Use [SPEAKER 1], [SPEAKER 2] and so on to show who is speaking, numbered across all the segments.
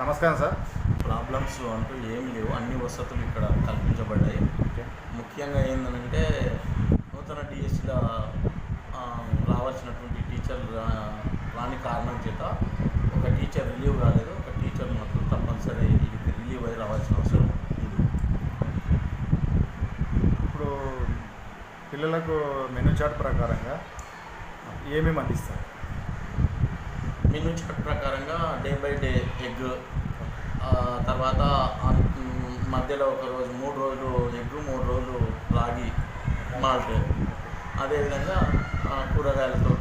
[SPEAKER 1] నమస్కారం sir.
[SPEAKER 2] Problems అంటూ ఏం లేవు. అన్ని వసతులు ఇక్కడ కల్పించబడ్డాయి. ముఖ్యంగా ఏంటంటే నూతన డిఎస్సిలో రావాల్సినటువంటి టీచర్ రా- రాని కారణం చేత ఒక టీచర్ రిలీవ్ కాలేదు. ఒక టీచర్ మాత్రం తప్పనిసరి ఇది రిలీవ్ అయి రావాల్సిన అవసరం ఉంది.
[SPEAKER 1] ఇప్పుడు పిల్లలకు మెనూ చార్ట్ ప్రకారంగా ఏమేమి అందిస్తారు?
[SPEAKER 2] మెనూ చార్ట్ ప్రకారంగా డే బై డే ఎగ్ తర్వాత మధ్యలో ఒక రోజు మూడు రోజులు ఎగ్ మూడు రోజులు రాగి మాల్ట్. అదేవిధంగా కూరగాయలతో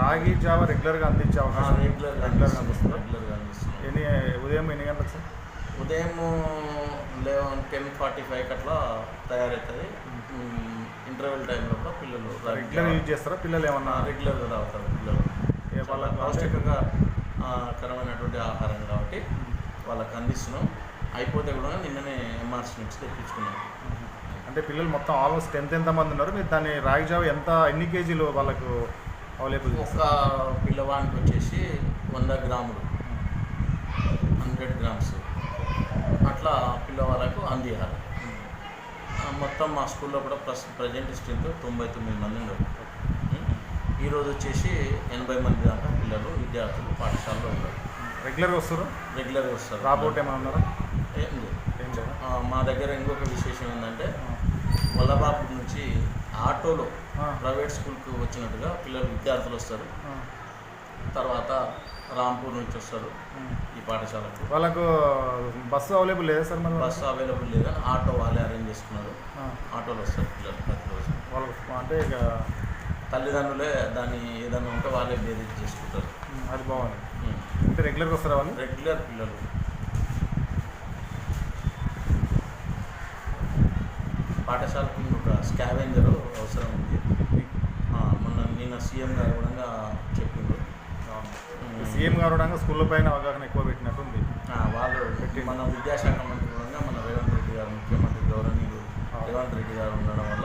[SPEAKER 1] రాగి జావ రెగ్యులర్గా అందించే అవకాశం
[SPEAKER 2] రెగ్యులర్గా
[SPEAKER 1] రెగ్యులర్గా అందిస్తారు
[SPEAKER 2] రెగ్యులర్గా అందిస్తున్నాం
[SPEAKER 1] ఎన్ని ఉదయం ఎన్ని గంటలకు సార్?
[SPEAKER 2] ఉదయం లెవెన్ టెన్ ఫార్టీ ఫైవ్కి అట్లా తయారవుతుంది. ఇంటర్వెల్ టైంలో కూడా పిల్లలు
[SPEAKER 1] రెగ్యులర్ యూజ్ చేస్తారా? పిల్లలు ఏమన్నా?
[SPEAKER 2] రెగ్యులర్గా తాగుతారు పిల్లలు.
[SPEAKER 1] వాళ్ళకి
[SPEAKER 2] పౌష్టికంగా కరమైనటువంటి ఆహారం కాబట్టి వాళ్ళకి అందిస్తున్నాం. అయిపోతే కూడా నిన్ననే ఎంఆర్సీ నుంచి తెప్పించుకున్నాం.
[SPEAKER 1] అంటే పిల్లలు మొత్తం ఆల్మోస్ట్ టెన్త్ ఎంత మంది ఉన్నారు? మీరు దాన్ని రాగి జావ ఎంత ఎన్ని కేజీలు వాళ్ళకు అవైలబుల్
[SPEAKER 2] ఒక పిల్లవానికి వచ్చేసి వంద గ్రాములు. Hundred grams. అట్లా పిల్లవాళ్ళకు అందియాలి. మొత్తం మా స్కూల్లో కూడా ప్రస్ ప్రజెంట్ స్ట్రెంత్ తొంభై తొమ్మిది మంది ఉన్నారు. ఈరోజు వచ్చేసి ఎనభై మంది దాకా పిల్లలు విద్యార్థులు పాఠశాలలో ఉన్నారు.
[SPEAKER 1] రెగ్యులర్గా వస్తారు?
[SPEAKER 2] రెగ్యులర్గా వస్తారు.
[SPEAKER 1] రాబోట్ ఏమైనా ఉన్నారా?
[SPEAKER 2] ఏం లేదు.
[SPEAKER 1] లేదా?
[SPEAKER 2] మా దగ్గర ఇంకొక విశేషం ఏంటంటే వల్లభాపు నుంచి ఆటోలో. ప్రైవేట్ స్కూల్కి వచ్చినట్టుగా పిల్లలు విద్యార్థులు వస్తారు. తర్వాత రాంపూర్ నుంచి వస్తారు. ఈ పాఠశాలకు.
[SPEAKER 1] వాళ్ళకు బస్సు అవైలబుల్ లేదా సార్ మరి
[SPEAKER 2] బస్సు అవైలబుల్ లేదని ఆటో వాళ్ళే అరేంజ్ చేసుకున్నారు. ఆటోలో వస్తారు పిల్లలు ప్రతిరోజు.
[SPEAKER 1] వాళ్ళకు అంటే ఇక
[SPEAKER 2] తల్లిదండ్రులే దాన్ని ఏదైనా ఉంటే వాళ్ళే బేరీజ్ చేసుకుంటారు.
[SPEAKER 1] అది బాగుంది. అంటే రెగ్యులర్గా వస్తారా వాళ్ళు?
[SPEAKER 2] రెగ్యులర్ పిల్లలు. పాఠశాలకు ఒక స్కావెంజర్ అవసరం ఉంది. మొన్న నిన్న సీఎం గారు కూడా చెప్పిండ్రు.
[SPEAKER 1] సీఎం గారు కూడా స్కూళ్ళ పైన అవగాహన ఎక్కువ పెట్టినట్టు ఉంది.
[SPEAKER 2] వాళ్ళు మన విద్యాశాఖ మంత్రి కూడా మన రేవంత్ రెడ్డి గారు ముఖ్యమంత్రి గౌరవనీయులు రేవంత్ రెడ్డి గారు ఉండడం వల్ల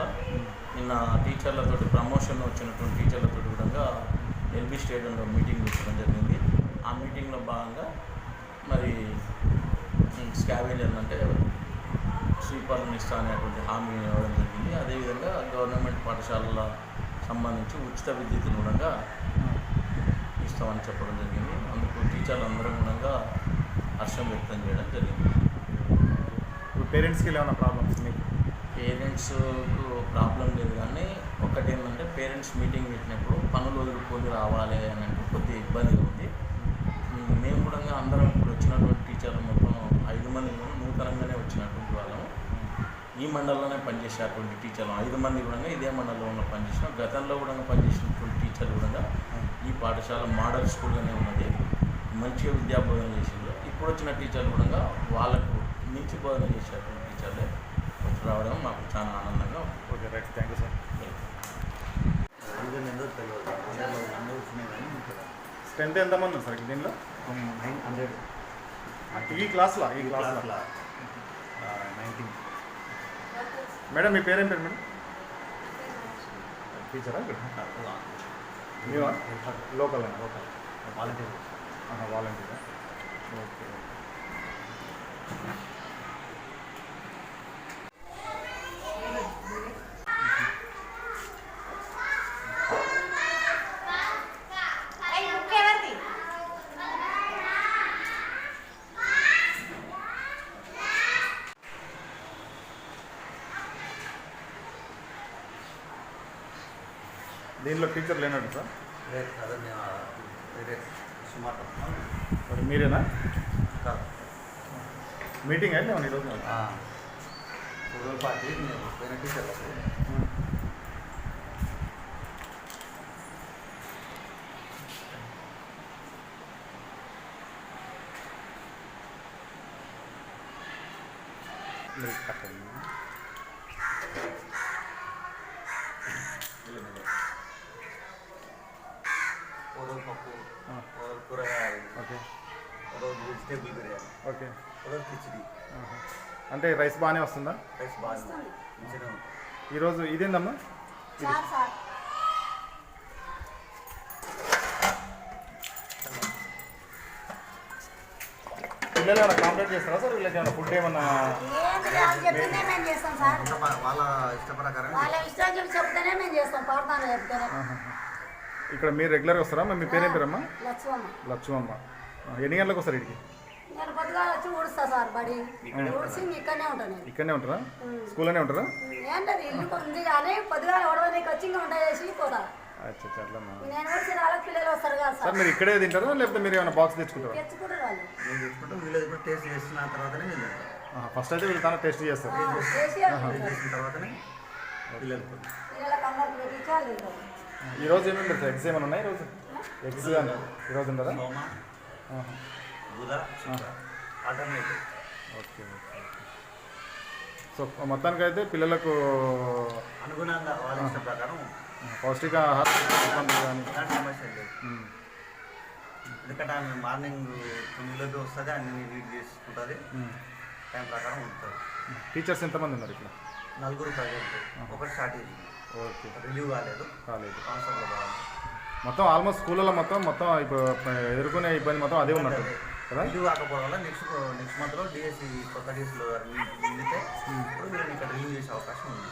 [SPEAKER 2] నిన్న టీచర్లతో ప్రమోషన్ వచ్చినటువంటి టీచర్లతో కూడా ఎల్బీ స్టేడియంలో మీటింగ్ పెట్టడం జరిగింది. ఆ మీటింగ్లో భాగంగా మరి స్కావెంజర్ అంటే స్వీపర్లను ఇస్తా అనేటువంటి హామీ ఇవ్వడం జరిగింది. అదేవిధంగా గవర్నమెంట్ పాఠశాలల సంబంధించి ఉచిత విద్యుత్తును కూడా ఇస్తామని చెప్పడం జరిగింది. అందుకు టీచర్లు అందరం కూడా హర్షం వ్యక్తం చేయడం జరిగింది.
[SPEAKER 1] పేరెంట్స్కి ఏమైనా ప్రాబ్లమ్స్ మీకు?
[SPEAKER 2] పేరెంట్స్కు ప్రాబ్లం లేదు కానీ ఒకటి ఏంటంటే పేరెంట్స్ మీటింగ్ పెట్టినప్పుడు పనులు వదులుకొని రావాలి అని అంటే కొద్దిగా ఇబ్బందిగా ఉంది. మేము కూడా అందరం ఇప్పుడు వచ్చినటువంటి టీచర్లు మొత్తం ఐదు మంది కూడా నూతనంగానే వచ్చినటువంటి వాళ్ళము ఈ మండలంలోనే పనిచేసేటువంటి టీచర్లు ఐదు మంది కూడా ఇదే మండలంలో ఉన్న పనిచేసిన గతంలో కూడా పనిచేసినటువంటి టీచర్లు కూడా ఈ పాఠశాల మోడల్ స్కూల్గానే ఉన్నది. మంచిగా విద్యా బోధన చేసిండ్రు. ఇప్పుడు వచ్చిన టీచర్లు కూడా వాళ్ళకు మించి బోధన చేసేటువంటి టీచర్లే. రావడం మాకు చాలా ఆనందంగా ఉంది.
[SPEAKER 1] Okay right thank you sir strength ఎంతమంది సార్ దీనిలో?
[SPEAKER 3] నైన్ హండ్రెడ్
[SPEAKER 1] ఈ క్లాస్లో ఈ క్లాస్లో
[SPEAKER 3] నైన్టీన్
[SPEAKER 1] మేడం మీ పేరేం పేరు మేడం టీచరా మీవా లోకల్ లోకల్
[SPEAKER 3] వాలంటీర్
[SPEAKER 1] వాలంటీరా ఓకే దీనిలో టీచర్ లేనట్టు సార్?
[SPEAKER 3] అదే వేరే సుమారు
[SPEAKER 1] మరి మీరేనా? మీటింగ్ అయితే ఈరోజు?
[SPEAKER 3] ఫుట్బాల్ పార్టీ పోయిన టీచర్ పప్పు కూరగాయలు
[SPEAKER 1] ఓకే.
[SPEAKER 3] ఓరో వెజిటేబుల్ బిర్యానీ
[SPEAKER 1] ఓకే.
[SPEAKER 3] కిచిడి.
[SPEAKER 1] ఆహా. అంటే రైస్ బాగానే వస్తుందా?
[SPEAKER 3] రైస్ బాగా మంచిగా ఉంటుంది.
[SPEAKER 1] ఈరోజు ఇదేందమ్మా?
[SPEAKER 4] సార్ సార్
[SPEAKER 1] ఇది పిల్లలు ఏమైనా కాంప్లైంట్ చేస్తారా సార్? వీళ్ళకి ఏమైనా ఫుడ్ ఏమన్నా
[SPEAKER 4] వాళ్ళు
[SPEAKER 3] ఇష్ట- వాళ్ళ ఇష్ట ప్రకారం
[SPEAKER 4] వాళ్ళ ఇష్టం చెప్పి చెప్తేనే మేము చేస్తాం. పాడతాను చెప్తేనే.
[SPEAKER 1] ఇక్కడ మీరు రెగ్యులర్గా వస్తారా? మీ పేరేం పేరమ్మా?
[SPEAKER 4] లక్ష్మమ్మ.
[SPEAKER 1] ఎన్ని గంటలకు వస్తారు ఇక్కడికి?
[SPEAKER 4] ఇక్కడనే
[SPEAKER 1] ఉంటారా? స్కూల్లోనే ఉంటారా? సార్
[SPEAKER 4] సార్
[SPEAKER 1] మీరు ఇక్కడే తింటారా? లేకపోతే మీరు ఏమైనా బాక్స్ తెచ్చుకుంటారా? ఫస్ట్ అయితే వీళ్ళు తన టెస్ట్ చేస్తారు.
[SPEAKER 4] ఆ, చేసి వాళ్ళు
[SPEAKER 3] టేస్ట్
[SPEAKER 4] తింటారు.
[SPEAKER 3] చేసిన తర్వాతనే పిల్లలకు
[SPEAKER 4] పిల్లలకు అందరికి పెట్టించి వాళ్ళు తింటారు
[SPEAKER 1] ఈ రోజు ఏమేమి పెడతారు ఎగ్స్ ఏమైనా ఉన్నాయి ఈరోజు ఎగ్స్ కానీ ఈరోజు ఉండదా ఓకే ఓకే. సో మొత్తానికైతే పిల్లలకు
[SPEAKER 3] అనుగుణంగా ప్రకారం
[SPEAKER 1] ఉమ్.
[SPEAKER 3] ఎందుకంటే ఆమె మార్నింగ్ తొమ్మిదిలోకి వస్తుంది అన్ని రీడ్ చేసుకుంటుంది. టైం ప్రకారం ఉంటుంది.
[SPEAKER 1] టీచర్స్ ఎంతమంది ఉన్నారు ఇక్కడ?
[SPEAKER 3] నలుగురు ఒకటి స్టార్ట్ అయింది
[SPEAKER 1] ఓకే.
[SPEAKER 3] రిలీవ్ కాలేదు.
[SPEAKER 1] కాలేదు.
[SPEAKER 3] బాగుంది
[SPEAKER 1] మొత్తం ఆల్మోస్ట్ స్కూళ్ళలో మొత్తం మొత్తం ఇప్పుడు ఎదుర్కొనే ఇబ్బంది మొత్తం అదే ఉన్నట్టు కదా?
[SPEAKER 3] రిలీవ్ కాకపోవడం వల్ల నెక్స్ట్ నెక్స్ట్ మంత్లో డిఎస్సి కొత్త డిఎస్సిలో ఇప్పుడు ఇక్కడ రిలీవ్ చేసే అవకాశం ఉంది.